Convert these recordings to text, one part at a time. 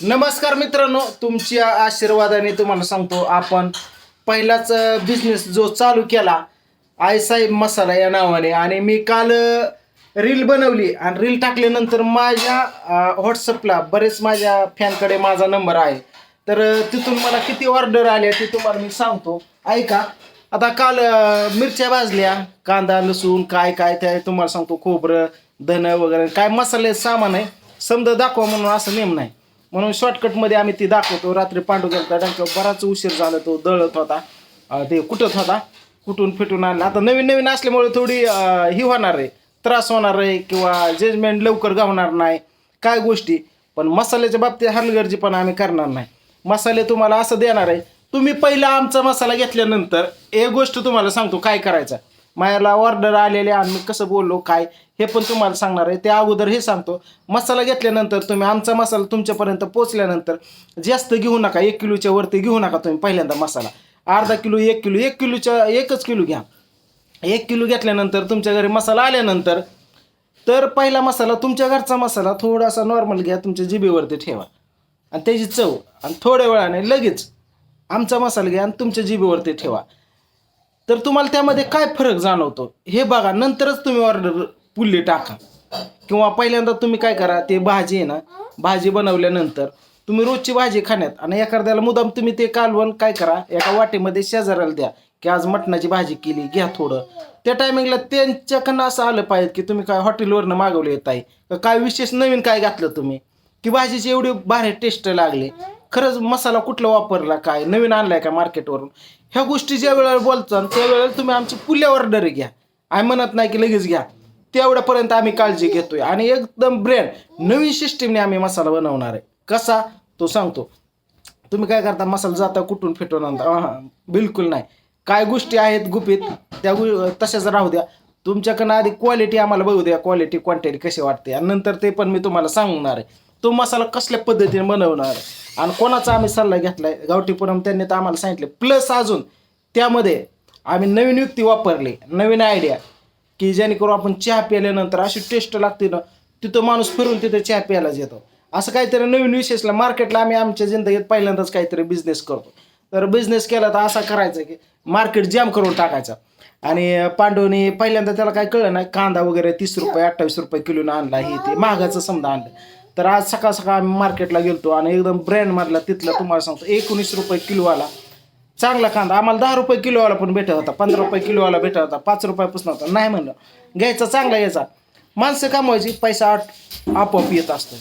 नमस्कार मित्रांनो तुमच्या आशीर्वादाने तुम्हाला सांगतो आपण पहिलाच बिझनेस जो चालू केला आईसाहेब मसाला या नावाने. आणि मी काल रील बनवली आणि रील टाकल्यानंतर माझ्या व्हॉट्सअपला बरेच माझ्या फॅनकडे माझा नंबर आहे. तर तिथून मला किती ऑर्डर आल्या ते तुम्हाला मी सांगतो. ऐका आता काल मिरच्या भाजल्या कांदा लसूण काय काय ते तुम्हाला सांगतो खोबरं धनं वगैरे काय मसाले सामान आहे समजा दाखवा म्हणून असं नेम नाही. म्हणून शॉर्टकटमध्ये आम्ही ती दाखवतो. रात्री पांडू गेलता डंक्यावर बराच उशीर झाला तो दळत होता. अं, ते कुटत होता. कुठून फिटून आणला. आता नवीन नवीन असल्यामुळे थोडी अं, ही होणार आहे. त्रास होणार आहे किंवा जजमेंट लवकर गावणार नाही. काय गोष्टी? पण मसाल्याच्या बाबतीत हलगर्जीपणा आम्ही करणार नाही. मसाले तुम्हाला असं देणार आहे. तुम्ही पहिला आमचा मसाला घेतल्यानंतर एक गोष्ट तुम्हाला सांगतो काय करायचं? मला ऑर्डर आलेले आणि मी कसं बोललो काय हे पण तुम्हाला सांगणार आहे. त्या अगोदर हे सांगतो मसाला घेतल्यानंतर तुम्ही आमचा मसाला तुमच्यापर्यंत पोचल्यानंतर जास्त घेऊ नका एक किलोच्या वरती घेऊ नका तुम्ही पहिल्यांदा मसाला. अर्धा किलो एक किलो एक किलोच्या एकच किलो घ्या. एक किलो घेतल्यानंतर तुमच्या घरी मसाला आल्यानंतर तर पहिला मसाला तुमच्या घरचा मसाला थोडासा नॉर्मल घ्या तुमच्या जिभेवरती ठेवा. आणि त्याची चव आणि थोड्या वेळाने लगेच आमचा मसाला घ्या आणि तुमच्या जिभेवरती ठेवा. तर तुम्हाला त्यामध्ये काय फरक जाणवतो? हे बघा नंतरच तुम्ही ऑर्डर पुल्ली टाका. किंवा पहिल्यांदा तुम्ही काय करा ते भाजी आहे ना भाजी बनवल्यानंतर तुम्ही रोजची भाजी खाण्यात आणि एखाद्याला मुदाम तुम्ही ते कालवण काय करा एका वाटेमध्ये शेजाऱ्याला द्या की आज मटणाची भाजी केली घ्या थोडं. त्या टायमिंगला त्यांच्याकडनं असं आलं पाहिजे की तुम्ही काय हॉटेलवरनं मागवले येत आहे काय विशेष नवीन काय घातलं तुम्ही? की भाजीची एवढी भारी टेस्ट लागली. खरंच मसाला कुठला वापरला काय नवीन आणलाय का मार्केटवरून? ह्या गोष्टी ज्या वेळेला बोलता त्यावेळेला तुम्ही आमची पुल्या ऑर्डर घ्या. आम्ही म्हणत नाही की लगेच घ्या. तेवढ्यापर्यंत आम्ही काळजी घेतोय. आणि एकदम ब्रँड नवीन सिस्टीमने आम्ही मसाला बनवणार आहे. कसा? तो सांगतो. तुम्ही काय करता मसाला जाता कुठून फिटवून आणता? हा बिलकुल नाही. काय गोष्टी आहेत गुपित त्या गो तशाच राहू द्या. तुमच्याकडनं आधी क्वालिटी आम्हाला बघू द्या क्वालिटी क्वांटिटी कशी वाटते. आणि नंतर ते पण मी तुम्हाला सांगणार आहे. तो मसाला कसल्या पद्धतीने बनवणार? आहे आणि कोणाचा आम्ही सल्ला घेतलाय? गावठी पुरम त्यांनी तर आम्हाला सांगितले. प्लस अजून त्यामध्ये आम्ही नवीन युक्ती वापरली नवीन आयडिया की जेणेकरून आपण चहा प्यायल्यानंतर अशी टेस्ट लागते ना तिथं माणूस फिरून तिथं चहा प्यायला येतो. असं काहीतरी नवीन विशेषला मार्केटला आम्ही आमच्या जिंदगीत पहिल्यांदाच काहीतरी बिझनेस करतो. तर बिझनेस केला तर असा करायचा की मार्केट जॅम करून टाकायचा. आणि पांडवनी पहिल्यांदा त्याला काय कळलं नाही कांदा वगैरे तीस रुपये अठ्ठावीस रुपये किलोनं आणला हे ते महागाचं समजा आणलं. तर आज सकाळ सकाळ आम्ही मार्केटला गेलतो आणि एकदम ब्रँड मारला तिथला तुम्हाला सांगतो एकोणीस रुपये किलोवाला चांगला कांदा. आम्हाला दहा रुपये किलोवाला पण भेटत होता पंधरा रुपये किलोवाला भेटत होता पाच रुपयापासून होता नाही म्हणलं. घ्यायचा चांगला घ्यायचा माणसं कमवायची पैसा आठ आपोआप येत असतो.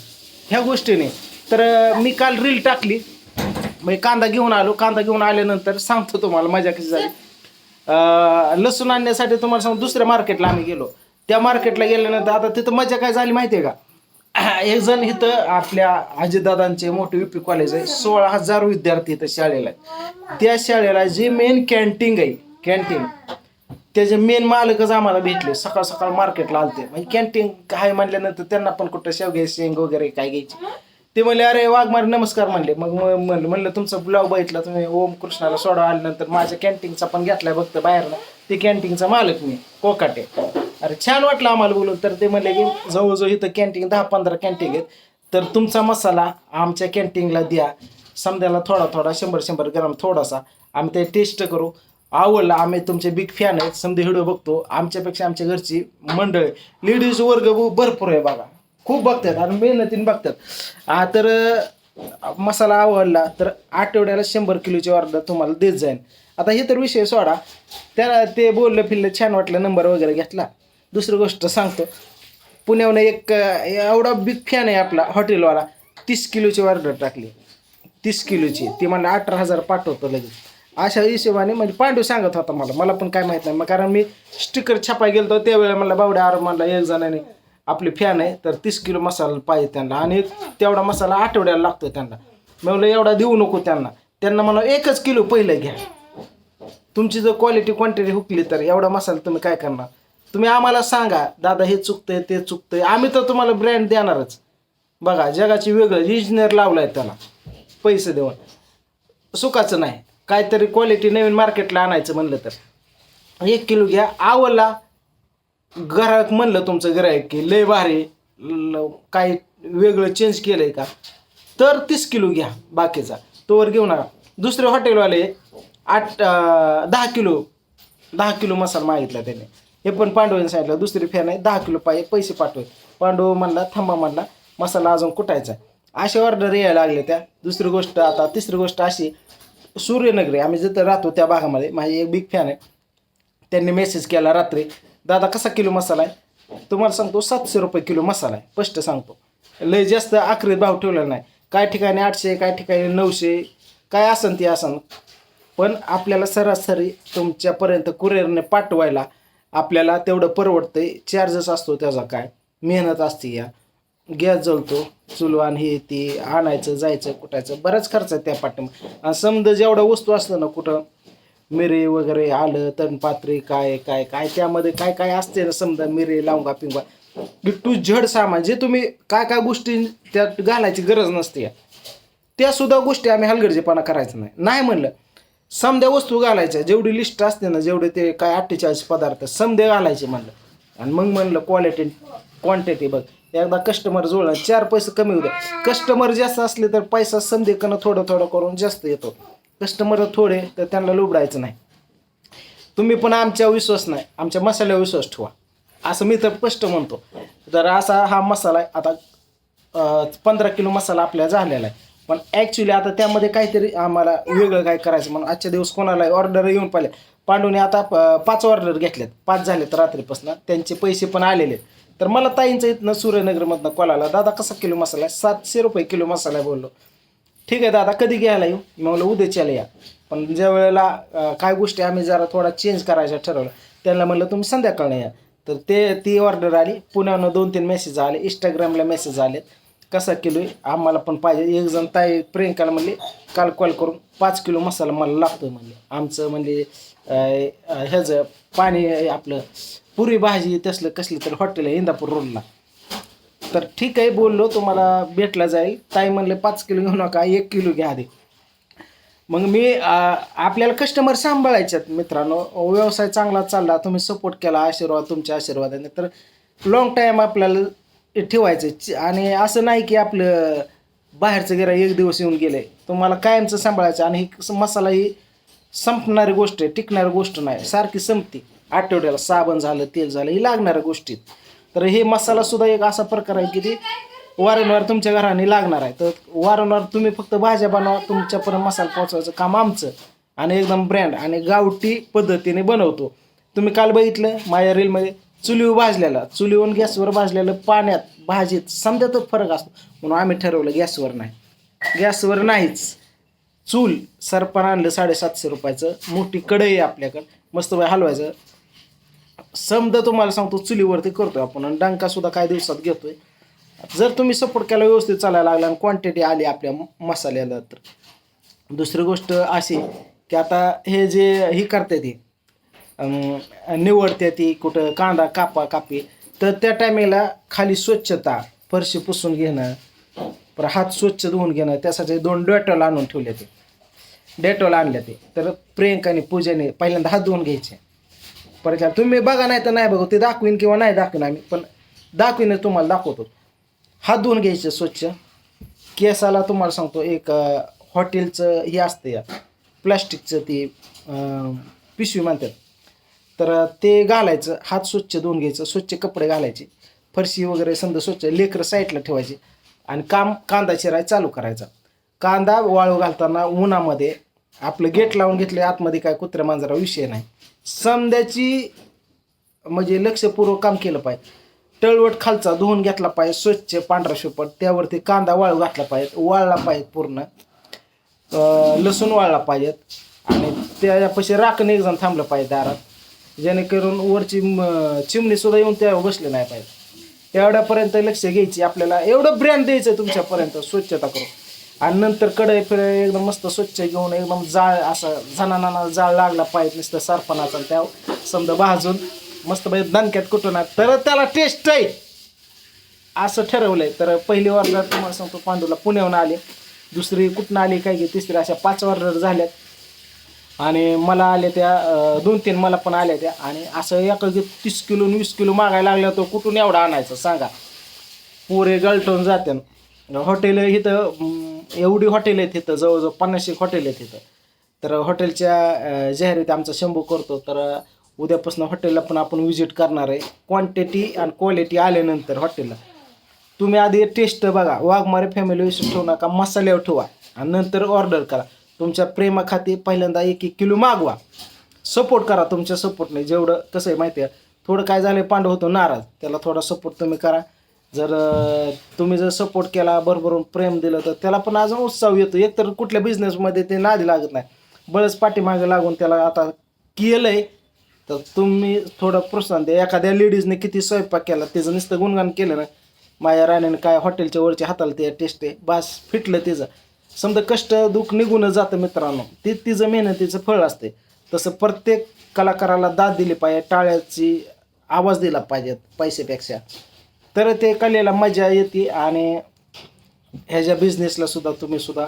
ह्या गोष्टीने. तर मी काल रील टाकली. म्हणजे कांदा घेऊन आलो. कांदा घेऊन आल्यानंतर सांगतो तुम्हाला मजा कशी झाली. लसूण आणण्यासाठी तुम्हाला सांग दुसऱ्या मार्केटला आम्ही गेलो. त्या मार्केटला गेल्यानंतर आता तिथं मजा काय झाली माहिती आहे का? एक जण इथं आपल्या आजीदादांचे मोठे युपी कॉलेज आहे. सोळा हजार विद्यार्थी इथं शाळेला आहेत. त्या शाळेला जे मेन कॅन्टीन आहे कॅन्टीन त्याचे मेन मालकच आम्हाला भेटले. सकाळ सकाळ मार्केटला आलते. म्हणजे कॅन्टीन काय म्हणल्यानंतर त्यांना पण कुठं शेवगे शेंग वगैरे काय घ्यायची? ते म्हणले अरे वाघमारे नमस्कार म्हणले. मग म्हणलं म्हणलं तुमचा ब्लॉग बघितला तुम्ही? ओम कृष्णाला सोडा. आल्यानंतर माझ्या कॅन्टीनचा पण घेतलाय बघतं बाहेरनं. ते कॅन्टीनचा मालक मी कोकाटे. अरे छान वाटलं आम्हाला बोलून. तर ते म्हणले की जवळजवळ इथं कॅन्टीन दहा पंधरा कॅन्टीन आहेत. तर तुमचा मसाला आमच्या कॅन्टीनला द्या. समजायला थोडा थोडा शंभर शंभर ग्राम थोडासा. आम्ही ते टेस्ट करू. आवडला आम्ही तुमचे बिग फॅन आहेत. समजा व्हिडिओ बघतो. आमच्यापेक्षा आमच्या घरची मंडळ. लेडीज वर्ग भरपूर आहे बघा. खूप बघतात आणि मेहनतीने बघतात. तर मसाला आवडला तर आठवड्याला शंभर किलोची ऑर्डर तुम्हाला देत जाईल आता हे तर विषय सोडा. त्याला ते बोललं फिरलं छान वाटलं नंबर वगैरे घेतला. दुसरी गोष्ट सांगतो. पुण्याहून एक एवढा बिग फॅन आहे आपला हॉटेलवाला तीस किलोची ऑर्डर टाकली. तीस किलोची. ती मला अठरा हजार पाठवतो लगेच. अशा हिशोबाने म्हणजे पांडू सांगत होता मला. मला पण काय माहीत नाही. मग कारण मी स्टिकर छापाय गेलो त्यावेळेला मला बावड्या आर म्हणला एक जणाने आपले फॅन आहे तर तीस किलो मसाला पाहिजे त्यांना. आणि तेवढा मसाला आठवड्याला लागतो त्यांना. म्हणलं एवढा देऊ नको त्यांना. त्यांना म्हणा एकच किलो पहिलं घ्या. तुमची जर क्वालिटी क्वांटिटी हुकली तर एवढा मसाला तुम्ही काय करणार? तुम्ही आम्हाला सांगा दादा हे चुकतंय ते चुकतंय. आम्ही तर तुम्हाला ब्रँड देणारच. बघा जगाची वेगळं इंजिनियर लावलाय त्याला. पैसे देऊन. सुखाचं नाही. काहीतरी क्वालिटी नवीन मार्केटला आणायचं म्हणलं तर. एक किलो घ्या. आवडला ग्राहक म्हणलं तुमचं ग्राहक की लय भारी ल- वेगळं चेंज केलंय का? तर तीस किलो घ्या बाकीचा. तोवर घेऊ नका दुसरे हॉटेलवाले आठ दहा किलो दहा किलो मसाला मागितला त्याने. हे पण पांडवांनी सांगितलं दुसरी फॅन आहे. दहा किलो पाहिजे पैसे पाठवे पांडव म्हणला थांबा म्हणला मसाला अजून कुटायचा असे ऑर्डर यायला लागले त्या. दुसरी गोष्ट आता तिसरी गोष्ट अशी सूर्यनगरी आम्ही जिथं राहतो त्या भागामध्ये माझी एक बिग फॅन आहे. त्यांनी मेसेज केला रात्री दादा कसा किलो मसाला आहे? तुम्हाला सांगतो सातशे रुपये किलो मसाला आहे. स्पष्ट सांगतो. लय जास्त आखरीत भाव ठेवलेला नाही. काय ठिकाणी आठशे काय ठिकाणी नऊशे काय असन ते असन. पण आपल्याला सरासरी तुमच्यापर्यंत कुरिअरने पाठवायला आपल्याला तेवढं परवडतंय. चार्जेस असतो त्याचा काय? मेहनत असते या. गॅस जळतो चुलवान हे ते आणायचं जायचं कुटायचं बराच खर्च आहे त्या पाठीमा आणि समजा जेवढ्या वस्तू असतं ना कुठं मिरे वगैरे आलं तणपात्री काय काय काय त्यामध्ये काय काय असते ना समजा मिरे लावंगा पिंगा टू झड सामान जे तुम्ही काय काय गोष्टी त्यात घालायची गरज नसते त्या सुद्धा गोष्टी आम्ही हलगर्जीपणा करायचं नाही. नाही म्हणलं समद्या वस्तू घालायच्या जेवढी लिस्ट असते ना जेवढे ते काय अठ्ठेचाळीस पदार्थ समदे घालायचे म्हणलं. आणि मग म्हणलं क्वालिटी क्वांटिटी बघ. एकदा कस्टमर जुळला चार पैसे कमी होते कस्टमर जास्त असले तर पैसा समधेकडनं थोडं थोडं करून जास्त येतो. कस्टमर थोडे तर त्यांना लुबडायचं नाही. तुम्ही पण आमच्या विश्वास नाही. आमच्या मसाल्यावर विश्वास ठेवा. असं मी तर स्पष्ट म्हणतो. तर असा हा मसाला आहे. आता पंधरा किलो मसाला आपल्या झालेला आहे. पण ॲक्च्युली आता त्यामध्ये काहीतरी आम्हाला वेगळं काय करायचं म्हणून आजच्या दिवस कोणाला ऑर्डर येऊन पाहिले पांडूने आता प- पाच ऑर्डर घेतल्यात पाच झालेत रात्रीपासून. त्यांचे पैसे पण आलेले. आहेत. तर मला ताईंचं इथनं सूर्यनगरमधनं कॉलाला दादा कसा किलो मसाला? आहे सातशे रुपये किलो मसाला आहे बोललो. ठीक आहे दादा कधी घ्यायला येऊ? मी म्हणलं उद्याच्याला या. पण ज्या वेळेला काय गोष्टी आम्ही जरा थोडा चेंज करायच्या ठरवलं त्यांना म्हणलं तुम्ही संध्याकाळनं या. तर ते ती ऑर्डर आली. पुण्यानं दोन तीन मेसेज आले. इंस्टाग्रामला मेसेज आले कसा किलो आहे आम्हाला पण पाहिजे. एक जण ताई प्रियंकाला म्हणले काल कॉल करून पाच किलो मसाला मला लागतो म्हणले. आमचं म्हणजे ह्याचं पाणी आपलं पुरी भाजी तसलं कसलं तर हॉटेल आहे इंदापूर रोडला. तर ठीक आहे बोललो तुम्हाला भेटला जाईल. ताई म्हणले पाच किलो घेऊ नका एक किलो घ्या आधी. मग मी आपल्याला कस्टमर सांभाळायच्यात मित्रांनो. व्यवसाय चांगला चालला तुम्ही सपोर्ट केला आशीर्वाद तुमच्या आशीर्वादाने. तर लॉंग टाईम आपल्याला ठेवायचं. च- आणि असं नाही की आपलं बाहेरचं गिरा एक दिवस येऊन गेलं आहे तुम्हाला कायमचं सांभाळायचं आणि ही मसाला ही संपणारी गोष्ट आहे टिकणारी गोष्ट नाही. सारखी संपती. आठवड्याला साबण झालं तेल झालं ही लागणाऱ्या गोष्टीत तर हे मसालासुद्धा एक असा प्रकार आहे की ते वारंवार तुमच्या घराने लागणार आहे. तर वारंवार तुम्ही फक्त भाज्या बनवा तुमच्यापर्यंत मसाला पोहोचवायचं काम आमचं. आणि एकदम ब्रँड आणि गावठी पद्धतीने बनवतो. तुम्ही काल बघितलं माझ्या रीलमध्ये चुलीवर भाजलेला चुलीवरून गॅसवर भाजलेलं पाण्यात भाजीत समजातच फरक असतो. म्हणून आम्ही ठरवलं गॅसवर नाही. गॅसवर नाहीच. चूल सरपण आणलं साडेसातशे रुपयाचं. मोठी कढई आहे आपल्याकडं. मस्त बाय हलवायचं. समजा तुम्हाला सांगतो चुलीवरती करतोय आपण. आणि डंकासुद्धा काही दिवसात घेतोय. जर तुम्ही सपोर्ट केला व्यवस्थित चालायला लागला आणि क्वांटिटी आली आपल्या मसाल्याला तर. दुसरी गोष्ट अशी की आता हे जे ही करते ती निवडते ती कुठं कांदा कापा कापी. तर त्या टायमिंगला खाली स्वच्छता फरशी पुसून घेणं पर हात स्वच्छ धुवून घेणं त्यासाठी दोन डेटॉल आणून ठेवले ते. डेटॉल आणले ते. तर प्रियंकाने पूजेने पहिल्यांदा हात धुवून घ्यायचे. परत तुम्ही बघा नाही तर नाही बघू ते दाखवीन किंवा नाही दाखवीन आम्ही पण दाखवीन तुम्हाला दाखवतो. हात धुवून घ्यायचे स्वच्छ. केसाला तुम्हाला सांगतो एक हॉटेलचं हे असतं या प्लॅस्टिकचं ती पिशवी म्हणतात. तर ते घालायचं हात स्वच्छ धुवून घ्यायचं स्वच्छ कपडे घालायचे. फरशी वगैरे समजा स्वच्छ लेकरं साईडला ठेवायचे आणि काम कांदा चिराय चालू करायचा. कांदा वाळू घालताना उन्हामध्ये आपलं गेट लावून घेतले आतमध्ये काय कुत्र्या मांजरा विषय नाही. समद्याची म्हणजे लक्षपूर्वक काम केलं पाहिजे. तळवट खालचा धुवून घेतला पाहिजे स्वच्छ पांढरा शुपट त्यावरती कांदा वाळू घातला पाहिजे वाळला पाहिजे पूर्ण. लसूण वाळला पाहिजेत आणि त्यापाशी राखण एक जण थांबलं पाहिजे दारात. जेणेकरून वरची चिमणी सुद्धा येऊन त्यावर बसले नाही पाहिजे. एवढ्यापर्यंत लक्ष घ्यायची आपल्याला. एवढं ब्रँड द्यायचं तुमच्यापर्यंत. स्वच्छता करून. आणि नंतर कढई फिर एकदम मस्त स्वच्छ घेऊन एकदम जाळ असं जणांना जाळ लागला पाहिजे नुसतं सरपणाचा त्या समजा भाजून मस्त पाहिजे दणक्यात कुठून तर त्याला टेस्ट आहे. असं ठरवलंय. तर पहिली ऑर्डर तुम्हाला सांगतो पांडूला पुण्याहून आले. दुसरी कुठून आली काय की तिसरी अशा पाच ऑर्डर झाल्यात. आणि मला आल्या त्या दोन तीन मला पण आल्या त्या. आणि असं एका तीस किलो वीस किलो मागायला लागल्या तो कुठून एवढा आणायचं सांगा. पुरे गलटून जाते. हॉटेल इथं एवढी हॉटेल आहेत इथं जवळजवळ पन्नास एक हॉटेल आहेत इथं. तर हॉटेलच्या जाहिरात जाहिराती आमचा शंभू करतो. तर उद्यापासून हॉटेलला पण आपण विजिट करणार आहे. क्वांटिटी आणि क्वालिटी आल्यानंतर हॉटेलला. तुम्ही आधी टेस्ट बघा. वाघमारे फॅमिली विषय ठेवू नका. मसाल्यावर ठेवा. आणि नंतर ऑर्डर करा. तुमच्या प्रेमाखाती पहिल्यांदा एक एक किलो मागवा. सपोर्ट करा तुमच्या सपोर्टने जेवढं कसं आहे माहिती आहे? थोडं काय झालं पांडव होतो नाराज. त्याला थोडा सपोर्ट तुम्ही करा. जर तुम्ही जर सपोर्ट केला भरभरून प्रेम दिलं तर त्याला पण अजून उत्साह येतो. एकतर कुठल्या बिझनेसमध्ये ते नादी लागत नाही. बळच पाठीमागे लागून त्याला आता केलं आहे तर तुम्ही थोडं प्रोत्साहन द्या. एखाद्या लेडीजने किती स्वयंपाक केला त्याचं नुसतं गुणगान केलं ना माझ्या राण्याने काय हॉटेलच्या वरच्या हाताला ते टेस्ट आहे. बास फिटलं त्याचं. समजा कष्ट दुःख निघूनच जातं मित्रांनो. ते तिचं मेहनतीचं फळ असते. तसं प्रत्येक कलाकाराला दाद दिली पाहिजे टाळ्याची आवाज दिला पाहिजेत पैशापेक्षा. तर ते कलेला मजा येते आणि ह्याच्या बिझनेसला सुद्धा तुम्ही सुद्धा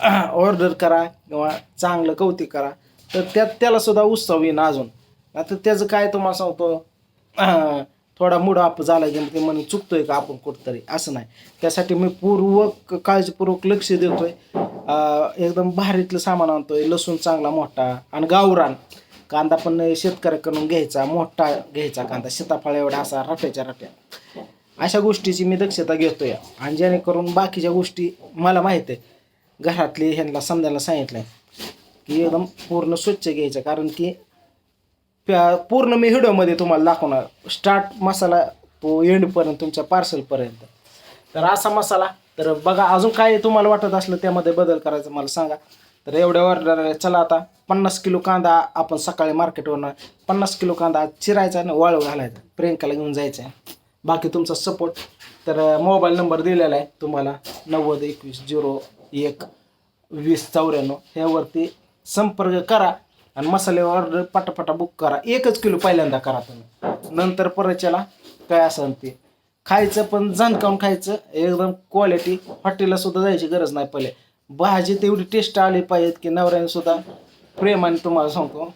ऑर्डर करा किंवा चांगलं कौतिक करा तर त्यात त्याला सुद्धा उत्सव येईन अजून. आता त्याचं काय तुम्हाला सांगतो? थोडा मूड अप झाला की ते म्हणून चुकतोय का आपण कुठंतरी? असं नाही. त्यासाठी मी पूर्वक काळजीपूर्वक लक्ष देतोय. एकदम भारीतलं सामान आणतोय. लसूण चांगला मोठा आणि गावरान. कांदा पण शेतकऱ्याकडून घ्यायचा मोठा घ्यायचा कांदा. सीताफळ एवढा असा रट्याच्या रट्या. अशा गोष्टीची मी दक्षता घेतोय. आणि जेणेकरून बाकीच्या गोष्टी मला माहीत आहे. घरातली ह्यांना समजायला सांगितलं आहे की एकदम पूर्ण स्वच्छ घ्यायचं. कारण की प्या- पूर्ण मी व्हिडिओमध्ये तुम्हाला दाखवणार. स्टार्ट मसाला तो एंडपर्यंत तुमच्या पार्सलपर्यंत तर असा मसाला तर बघा अजून काय तुम्हाला वाटत असलं त्यामध्ये बदल करायचं मला सांगा. तर एवढ्या ऑर्डर चला आता पन्नास किलो कांदा आपण सकाळी मार्केटवरनं पन्नास किलो कांदा चिरायचा आणि वाळू घालायचा. प्रियंकाला घेऊन जायचं आहे बाकी तुमचा सपोर्ट तर मोबाईल नंबर दिलेला आहे तुम्हाला नव्वद एकवीस झिरो एक वीस चौऱ्याण्णव. ह्यावरती संपर्क करा. आणि मसाले ऑर्डर पटापटा बुक करा. एकच किलो पहिल्यांदा करा तुम्ही. नंतर परतच्याला काय असेल ते. खायचं पण जाणकावून खायचं एकदम क्वालिटी हॉटेलला सुद्धा जायची गरज नाही पहिले भाजी तेवढी टेस्ट आली पाहिजेत की नवऱ्याने सुद्धा. प्रेमाने तुम्हाला सांगतो.